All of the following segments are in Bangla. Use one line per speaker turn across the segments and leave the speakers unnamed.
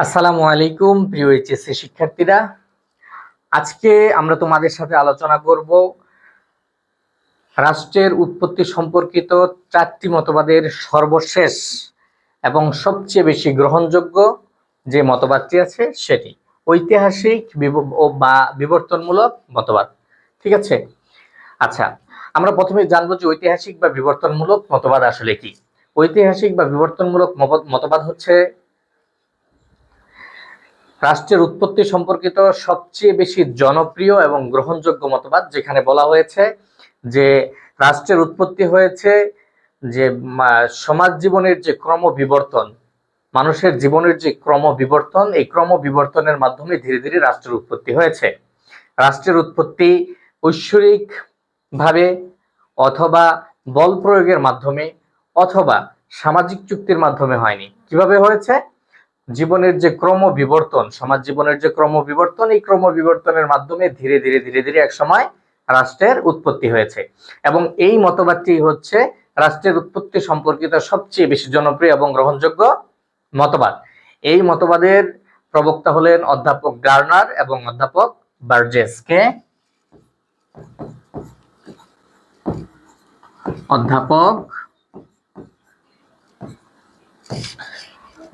আসসালামু আলাইকুম, প্রিয় এইচএসসি শিক্ষার্থীরা। আজকে আমরা তোমাদের সাথে আলোচনা করব রাষ্ট্রের উৎপত্তি সম্পর্কিত চারটি মতবাদের সর্বশেষ এবং সবচেয়ে বেশি গ্রহণযোগ্য যে মতবাদটি আছে সেটি। ঐতিহাসিক বা বিবর্তনমূলক মতবাদ। ঠিক আছে? আচ্ছা আমরা প্রথমে জানব যে ঐতিহাসিক বা বিবর্তনমূলক মতবাদ আসলে কি। ঐতিহাসিক বা বিবর্তনমূলক মত- মতবাদ হচ্ছে রাষ্ট্রের উৎপত্তি সম্পর্কিত সবচেয়ে বেশি জনপ্রিয় এবং গ্রহণযোগ্য মতবাদ যেখানে বলা হয়েছে যে রাষ্ট্রের উৎপত্তি হয়েছে যে সমাজ জীবনের যে ক্রম বিবর্তন মানুষের জীবনের যে ক্রম বিবর্তন এই ক্রম বিবর্তনের মাধ্যমে ধীরে ধীরে রাষ্ট্রের উৎপত্তি হয়েছে। রাষ্ট্রের উৎপত্তি ঐশ্বরিক ভাবে অথবা বল প্রয়োগের মাধ্যমে অথবা সামাজিক চুক্তির মাধ্যমে হয়নি। কীভাবে হয়েছে? জীবনের যে ক্রম বিবর্তন সমাজ জীবনের যে ক্রম বিবর্তন এই ক্রম বিবর্তনের মাধ্যমে ধীরে ধীরে ধীরে ধীরে এক সময় রাষ্ট্রের উৎপত্তি হয়েছে। এবং এই মতবাদটি হচ্ছে রাষ্ট্রের উৎপত্তি সম্পর্কিত সবচেয়ে বেশি জনপ্রিয় এবং গ্রহণযোগ্য মতবাদ। এই মতবাদের প্রবক্তা হলেন অধ্যাপক গার্নার এবং অধ্যাপক বার্জেস। কে? অধ্যাপক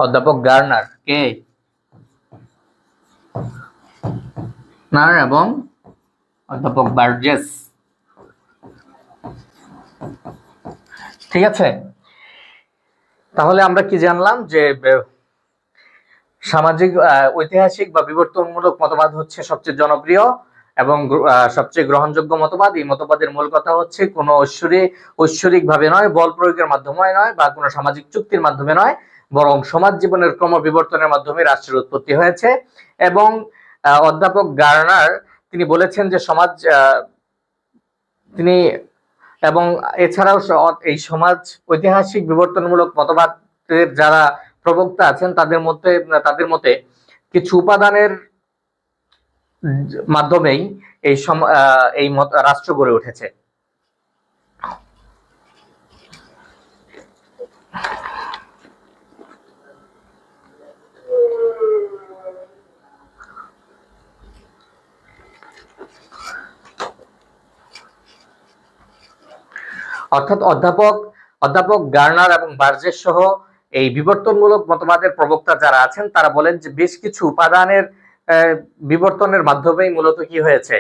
অধ্যাপক গার্নার, কে? এবং অধ্যাপক বার্জেস। ঠিক আছে। তাহলে আমরা কি জানলাম যে সামাজিক ঐতিহাসিক বা বিবর্তনমূলক মতবাদ হচ্ছে সবচেয়ে জনপ্রিয় এবং সবচেয়ে গ্রহণযোগ্য মতবাদ। এই মতবাদের মূল কথা হচ্ছে কোনো ঐশ্বরিক ঐশ্বরিক ভাবে নয়, বল প্রয়োগের মাধ্যমে নয় বা কোনো সামাজিক চুক্তির মাধ্যমে নয়। বরং সমাজ জীবনের ক্রম বিবর্তনের মাধ্যমে রাষ্ট্রের উৎপত্তি হয়েছে এবং অধ্যাপক গার্নার তিনি বলেছেন যে সমাজ তিনি এবং এছাড়াও এই সমাজ ঐতিহাসিক বিবর্তনমূলক মতবাদের যারা প্রবক্তা আছেন তাদের মধ্যে, তাদের মতে কিছু উপাদানের মাধ্যমেই এই সম- এই রাষ্ট্র গড়ে উঠেছে। অর্থাৎ অধ্যাপক অধ্যাপক গার্নার এবং বার্জেস সহ এই বিবর্তনমূলক মতবাদের প্রবক্তা যারা আছেন তারা বলেন যে বেশ কিছু উপাদানের বিবর্তনের মাধ্যমেই মূলত কি হয়েছে?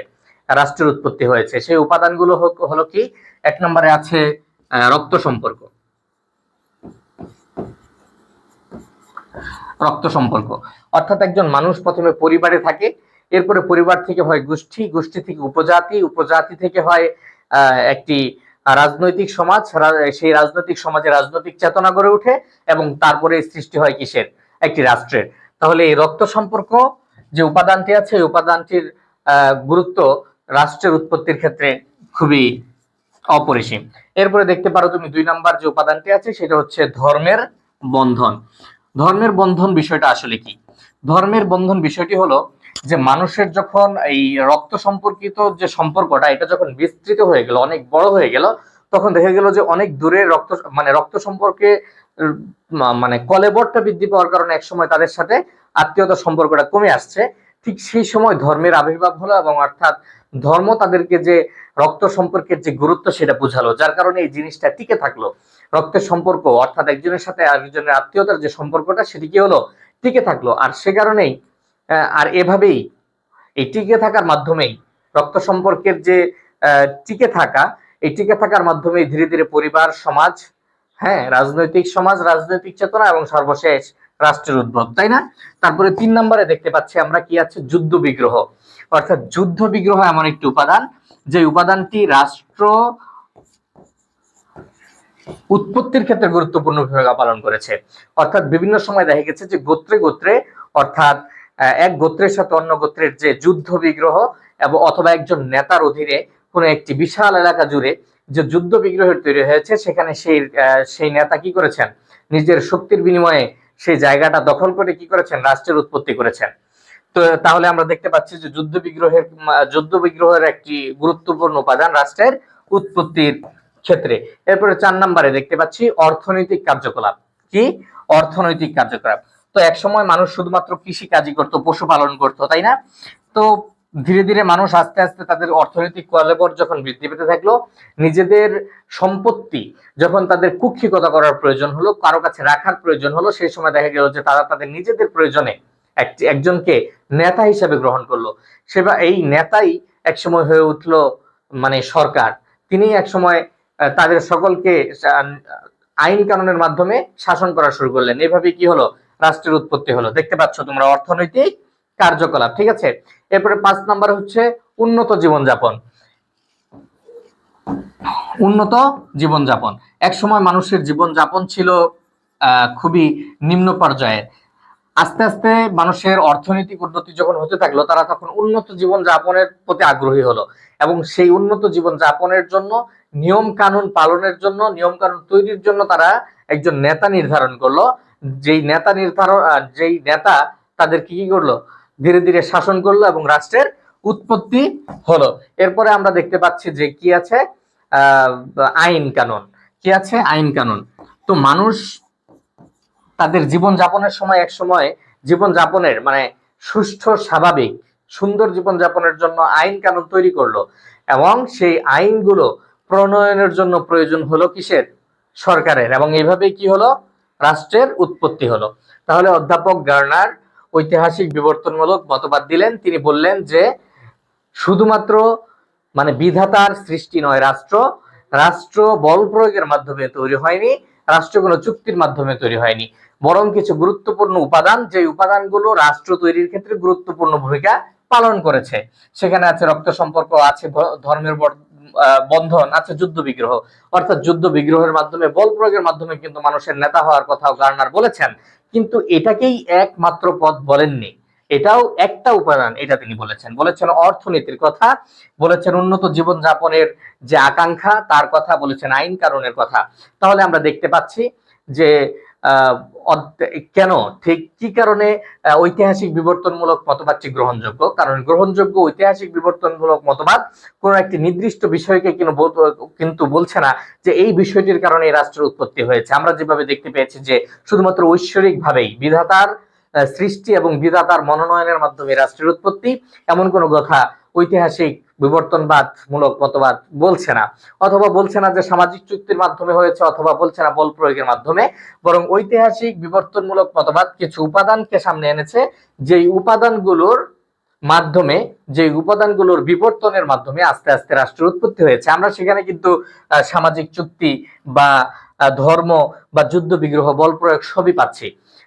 রাষ্ট্রের উৎপত্তি হয়েছে। সেই উপাদানগুলো হলো কি? এক নম্বরে আছে রক্ত সম্পর্ক। রক্ত সম্পর্ক। অর্থাৎ একজন মানুষ প্রথমে পরিবারে থাকে এরপরে পরিবার থেকে হয় গোষ্ঠী গোষ্ঠী থেকে উপজাতি উপজাতি থেকে হয় আহ, একটি রাজনৈতিক সমাজ সেই রাজনৈতিক সমাজে রাজনৈতিক চেতনা গড়ে ওঠে এবং তারপরে সৃষ্টি হয় কিসের? একটি রাষ্ট্রের। তাহলে এই রক্ত সম্পর্ক যে উপাদানটি আছে, এই উপাদানটির গুরুত্ব রাষ্ট্রের উৎপত্তির ক্ষেত্রে খুবই অপরিসীম। এরপরে দেখতে পারো তুমি দুই নাম্বার যে উপাদানটি আছে, সেটা হচ্ছে ধর্মের বন্ধন। ধর্মের বন্ধন বিষয়টা আসলে কি? ধর্মের বন্ধন বিষয়টি হলো যে মানুষের যখন এই রক্ত সম্পর্কিত যে সম্পর্কটা, এটা যখন বিস্তৃত হয়ে গেল, অনেক বড় হয়ে গেল, তখন দেখা গেল যে অনেক দূরে রক্ত মানে রক্ত সম্পর্কে মানে কলেবরটা বৃদ্ধি পাওয়ার কারণে একসময় তাদের সাথে আত্মীয়তার সম্পর্কটা কমে আসছে। ঠিক সেই সময় ধর্মের আবির্ভাব হলো এবং অর্থাৎ ধর্ম তাদেরকে যে রক্ত সম্পর্কের যে গুরুত্ব সেটা বুঝালো, যার কারণে এই জিনিসটা টিকে থাকল। রক্তের সম্পর্ক, অর্থাৎ একজনের সাথে আরেকজনের আত্মীয়তার যে সম্পর্কটা, সেটি কি হলো? টিকে থাকল। আর সে কারণেই আর এভাবেই এই টিকে থাকার মাধ্যমেই রক্ত সম্পর্কের যে টিকে থাকা, এই টিকে থাকার মাধ্যমেই ধীরে ধীরে পরিবার, সমাজ হ্যাঁ রাজনৈতিক সমাজ, রাজনৈতিক চেতনা এবং সর্বশেষ রাষ্ট্রের উদ্ভব, তাই না? তারপরে তিন নম্বরে দেখতে পাচ্ছি আমরা কি আছে? যুদ্ধ বিগ্রহ। অর্থাৎ যুদ্ধ বিগ্রহ এমন একটি উপাদান, যে উপাদানটি রাষ্ট্র উৎপত্তির ক্ষেত্রে গুরুত্বপূর্ণ ভূমিকা পালন করেছে। অর্থাৎ বিভিন্ন সময় দেখা গেছে যে গোত্রে গোত্রে, অর্থাৎ এক গোত্রের সাথে অন্য গোত্রের যে যুদ্ধ বিগ্রহ এবং অথবা একজন নেতার অধীনে কোনো একটি বিশাল এলাকা জুড়ে যে যুদ্ধ বিগ্রহের তৈরি হয়েছে, সেখানে সেই সেই নেতা কি করেছেন? নিজের শক্তির বিনিময়ে সেই জায়গাটা দখল করে কি করেছেন? রাষ্ট্রের উৎপত্তি করেছেন। তো তাহলে আমরা দেখতে পাচ্ছি যে যুদ্ধ বিগ্রহের যুদ্ধ বিগ্রহের একটি গুরুত্বপূর্ণ উপাদান রাষ্ট্রের উৎপত্তির ক্ষেত্রে। এরপরে চার নম্বরে দেখতে পাচ্ছি অর্থনৈতিক কার্যকলাপ। কি? অর্থনৈতিক কার্যকলাপ। তো একসময় মানুষ শুধুমাত্র কৃষি কাজই করতো, পশুপালন করতো, তাই না? তো ধীরে ধীরে মানুষ আস্তে আস্তে তাদের অর্থনৈতিক কলেবর যখন বৃদ্ধি পেতে থাকল, নিজেদের সম্পত্তি যখন তাদের কুক্ষিকতা করার প্রয়োজন হলো, কারও কাছে রাখার প্রয়োজন হলো, সেই সময় দেখা গেল যে তারা তাদের নিজেদের প্রয়োজনে এক- একজনকে নেতা হিসেবে গ্রহণ করল। সেবা, এই নেতাই একসময় হয়ে উঠল মানে সরকার। তিনি একসময় তাদের সকলকে আইন কানুনের মাধ্যমে শাসন করা শুরু করলেন। এভাবে কি হলো? রাষ্ট্রের উৎপত্তি হলো। দেখতে পাচ্ছ তোমরা অর্থনৈতিক কার্যকলাপ, ঠিক আছে? এরপরে পাঁচ নাম্বার হচ্ছে উন্নত জীবনযাপন। উন্নত জীবনযাপন। এক সময় মানুষের জীবনযাপন ছিল খুবই নিম্ন পর্যায়ের আস্তে আস্তে মানুষের অর্থনৈতিক উন্নতি যখন হতে থাকল, তারা তখন উন্নত জীবন যাপনের প্রতি আগ্রহী হলো এবং সেই উন্নত জীবন যাপনের জন্য নিয়ম কানুন পালনের জন্য নিয়ম কানুন তৈরির জন্য তারা একজন নেতা নির্ধারণ করল। যেই নেতা নির্ধারণ যেই নেতা তাদের কি কি করল? ধীরে ধীরে শাসন করল এবং রাষ্ট্রের উৎপত্তি হলো। এরপরে আমরা দেখতে পাচ্ছি যে কি আছে? আইন কানুন। কি আছে? আইন কানুন। তো মানুষ তাদের জীবন যাপনের সময় এক সময় জীবন যাপনের মানে সুষ্ঠু, স্বাভাবিক, সুন্দর জীবন যাপনের জন্য আইন কানুন তৈরি করল এবং সেই আইনগুলো প্রণয়নের জন্য প্রয়োজন হলো কিসের? সরকারের। এবং এইভাবে কি হলো? রাষ্ট্রের উৎপত্তি হলো। তাহলে অধ্যাপক গার্নার ঐতিহাসিক বিবর্তনমূলক মতবাদ দিলেন। তিনি বললেন যে, শুধুমাত্র মানে বিধাতার সৃষ্টি নয় রাষ্ট্র রাষ্ট্র বল প্রয়োগের মাধ্যমে তৈরি হয়নি, রাষ্ট্র কোনো চুক্তির মাধ্যমে তৈরি হয়নি। বরং কিছু গুরুত্বপূর্ণ উপাদান, যে উপাদানগুলো রাষ্ট্র তৈরির ক্ষেত্রে গুরুত্বপূর্ণ ভূমিকা পালন করেছে। সেখানে আছে রক্ত সম্পর্ক, আছে ধর্মের বন্ধন আছে যুদ্ধ বিগ্রহ। অর্থাৎ যুদ্ধ বিগ্রহের মাধ্যমে, বল প্রয়োগের মাধ্যমে কিন্তু মানুষের নেতা হওয়ার কথাও গার্নার বলেছেন। কিন্তু এটাকেই একমাত্র পথ বলেননি। এটাও একটা উপাদান, এটা তিনি বলেছেন। বলেছেন অর্থনীতির কথা, বলেছেন উন্নত জীবনযাপনের যে আকাঙ্ক্ষা, তার কথা বলেছেন আইন কারণের কথা। তাহলে আমরা দেখতে পাচ্ছি যে কেন? ঠিক কি কারণে ঐতিহাসিক বিবর্তনমূলক মতবাদটি গ্রহণযোগ্য? কারণ গ্রহণযোগ্য ঐতিহাসিক বিবর্তনমূলক মতবাদ কোন একটি নির্দিষ্ট বিষয়কে কিন্তু বল- কিন্তু বলছে না যে এই বিষয়টির কারণে এই রাষ্ট্রের উৎপত্তি হয়েছে। আমরা যেভাবে দেখতে পেয়েছি যে, শুধুমাত্র ঐশ্বরিক ভাবেই বিধাতার সৃষ্টি এবং বিধাতার মনোনয়নের মাধ্যমে রাষ্ট্রের উৎপত্তি, এমন কোনো কথা ঐতিহাসিক বিবর্তনবাদ মূলক মতবাদ বলছে না, অথবা বলছে না যে সামাজিক চুক্তির মাধ্যমে হয়েছে, অথবা বলছে না বল প্রয়োগের মাধ্যমে। বরং ঐতিহাসিক বিবর্তনমূলক মতবাদ কিছু উপাদানকে সামনে এনেছে, যেই উপাদানগুলোর মাধ্যমে যে উপাদানগুলোর বিবর্তনের মাধ্যমে আস্তে আস্তে রাষ্ট্রের উৎপত্তি হয়েছে। আমরা সেখানে কিন্তু সামাজিক চুক্তি বা ধর্ম বা যুদ্ধ বিগ্রহ, বল প্রয়োগ সবই পাচ্ছি।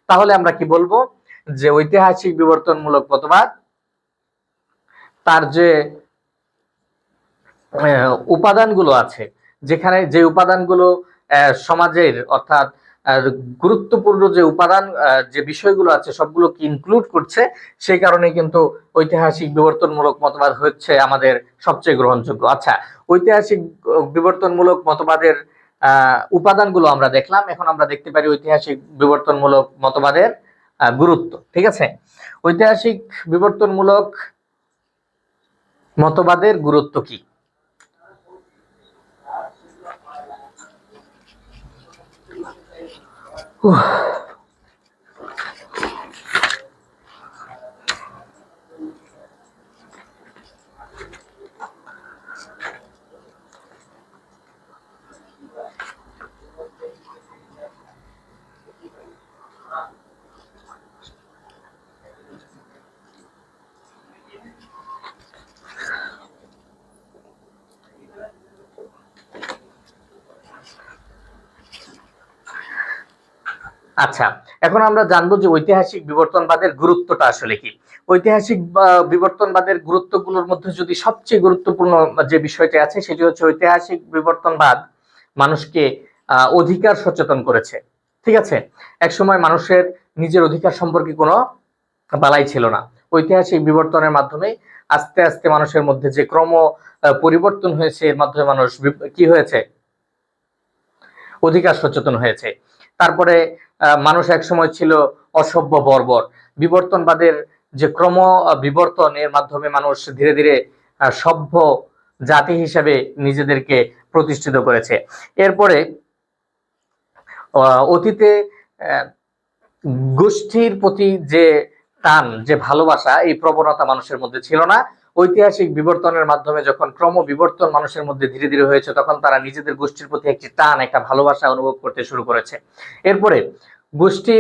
তাহলে আমরা কি বলব? যে ঐতিহাসিক বিবর্তনমূলক মতবাদ, তার যে উপাদানগুলো আছে, যেখানে যে উপাদানগুলো সমাজের অর্থাৎ গুরুত্বপূর্ণ যে উপাদান যে বিষয়গুলো আছে সবগুলোকে ইনক্লুড করছে, সেই কারণে কিন্তু ঐতিহাসিক বিবর্তনমূলক মতবাদ হচ্ছে আমাদের সবচেয়ে গ্রহণযোগ্য। আচ্ছা ঐতিহাসিক বিবর্তনমূলক মতবাদের উপাদানগুলো আমরা দেখলাম। এখন আমরা দেখতে পারি ঐতিহাসিক বিবর্তনমূলক মতবাদের গুরুত্ব, ঠিক আছে? ঐতিহাসিক বিবর্তনমূলক মতবাদের গুরুত্ব কি? 哇。আচ্ছা এখন আমরা জানব যে ঐতিহাসিক বিবর্তনবাদের গুরুত্বটা আসলে কি? ঐতিহাসিক বিবর্তনবাদের গুরুত্বগুলোর মধ্যে যদি সবচেয়ে গুরুত্বপূর্ণ যে বিষয়টি আছে, সেটি হচ্ছে ঐতিহাসিক বিবর্তনবাদ মানুষকে অধিকার সচেতন করেছে। ঠিক আছে? একসময় মানুষের নিজের অধিকার সম্পর্কে কোনো বালাই ছিল না। ঐতিহাসিক বিবর্তনের মাধ্যমে আস্তে আস্তে মানুষের মধ্যে যে ক্রম পরিবর্তন হয়েছে, এর মাধ্যমে মানুষ কি হয়েছে? অধিকার সচেতন হয়েছে। তারপরে মানুষ এক সময় ছিল অসভ্য বর্বর। বিবর্তনবাদের যে ক্রম বিবর্তন, এর মাধ্যমে মানুষ ধীরে ধীরে সভ্য জাতি হিসেবে নিজেদেরকে প্রতিষ্ঠিত করেছে। এরপরে অতীতে গোষ্ঠীর প্রতি যে টান, যে ভালোবাসা, এই প্রবণতা মানুষের মধ্যে ছিল না। ঐতিহাসিক বিবর্তনের মাধ্যমে যখন ক্রম বিবর্তন মানুষের মধ্যে ধীরে ধীরে হয়েছে, তখন তারা নিজেদের গোষ্ঠীর প্রতি একটি টান, একটা ভালোবাসা অনুভব করতে শুরু করেছে। এরপরে গোষ্ঠী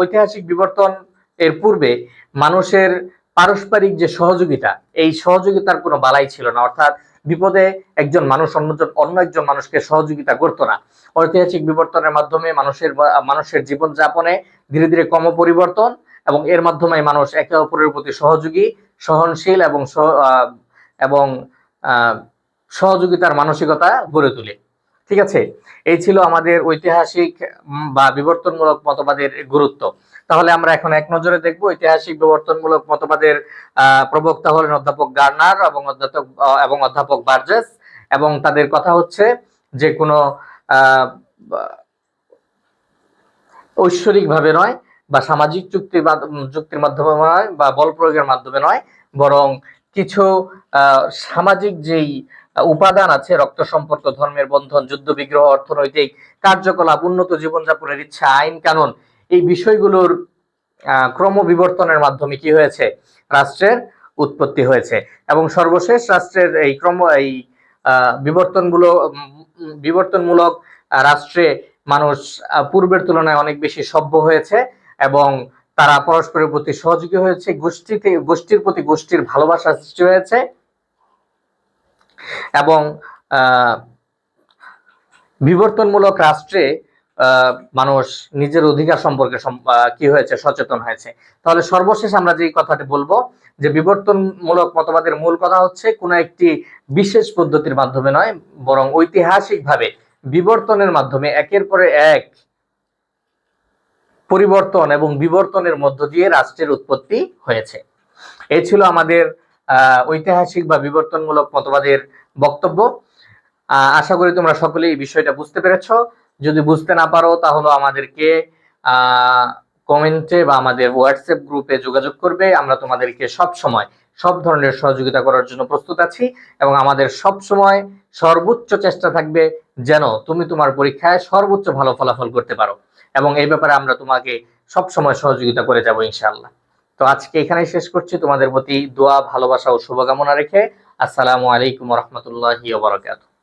ঐতিহাসিক বিবর্তন এর পূর্বে মানুষের পারস্পরিক যে সহযোগিতা, এই সহযোগিতার কোনো বালাই ছিল না। অর্থাৎ বিপদে একজন মানুষ অন্যজন অন্য একজন মানুষকে সহযোগিতা করতো না। ঐতিহাসিক বিবর্তনের মাধ্যমে মানুষের মানুষের জীবনযাপনে ধীরে ধীরে ক্রম পরিবর্তন এবং এর মাধ্যমে মানুষ একে অপরের প্রতি সহযোগী সহনশীল এবং এবং সহযোগিতার মানসিকতা গড়ে তোলে। ঠিক আছে? এই ছিল আমাদের ঐতিহাসিক বা বিবর্তনমূলক মতবাদের গুরুত্ব। তাহলে আমরা এখন এক নজরে দেখব ঐতিহাসিক বিবর্তনমূলক মতবাদের প্রবক্তা হলেন অধ্যাপক গার্নার এবং অধ্যাপক এবং অধ্যাপক বার্জেস এবং তাদের কথা হচ্ছে যে কোনো ঐশ্বরিকভাবে নয় বা সামাজিক চুক্তির যুক্তির মাধ্যমে নয় বা বল প্রয়োগের মাধ্যমে নয়, বরং কিছু সামাজিক যেই উপাদান আছে, রক্ত সম্পর্ক, ধর্মের বন্ধন, যুদ্ধ, বিগ্রহ, অর্থনৈতিক কার্যকলাপ, উন্নত জীবনযাপনের ইচ্ছা, আইন কানুন, এই বিষয়গুলোর ক্রম বিবর্তনের মাধ্যমে কি হয়েছে? রাষ্ট্রের উৎপত্তি হয়েছে। এবং সর্বশেষ রাষ্ট্রের এই ক্রম, এই বিবর্তনগুলো বিবর্তনমূলক রাষ্ট্রে মানুষ পূর্বের তুলনায় অনেক বেশি সভ্য হয়েছে। এবং তারা পরস্পরের প্রতি সহযোগী হয়েছে, গোষ্ঠীতে, গোষ্ঠীর প্রতি গোষ্ঠীর ভালোবাসা সৃষ্টি হয়েছে এবং বিবর্তনমূলক রাষ্ট্রে মানুষ নিজের অধিকার সম্পর্কে কি হয়েছে, সচেতন হয়েছে। তাহলে সর্বশেষ আমরা যে কথাটি বলব, যে বিবর্তনমূলক মতবাদের মূল কথা হচ্ছে কোনো একটি বিশেষ পদ্ধতির মাধ্যমে নয়, বরং ঐতিহাসিকভাবে বিবর্তনের মাধ্যমে একের পরে এক পরিবর্তন এবং বিবর্তনের মধ্য দিয়ে রাষ্ট্রের উৎপত্তি হয়েছে। এই ছিল আমাদের ঐতিহাসিক বা বিবর্তনমূলক মতবাদের বক্তব্য। আশা করি তোমরা সকলেই এই বিষয়টা বুঝতে পেরেছ। যদি বুঝতে না পারো, তাহলে আমাদেরকে কমেন্টে বা আমাদের হোয়াটসঅ্যাপ গ্রুপে যোগাযোগ করবে। আমরা তোমাদেরকে সব সময়, সব ধরনের সহযোগিতা করার জন্য প্রস্তুত আছি এবং আমাদের সব সময় সর্বোচ্চ চেষ্টা থাকবে যেন তুমি তোমার পরীক্ষায় সর্বোচ্চ ভালো ফলাফল করতে পারো। এবং এই ব্যাপারে আমরা তোমাকে সব সময় সহযোগিতা করে যাব ইনশাআল্লাহ। তো আজকে এখানে শেষ করছি। তোমাদের প্রতি দোয়া, ভালোবাসা ও শুভকামনা রেখে আসসালামু আলাইকুম রহমতুল্লাহ ওবরাকাতুহ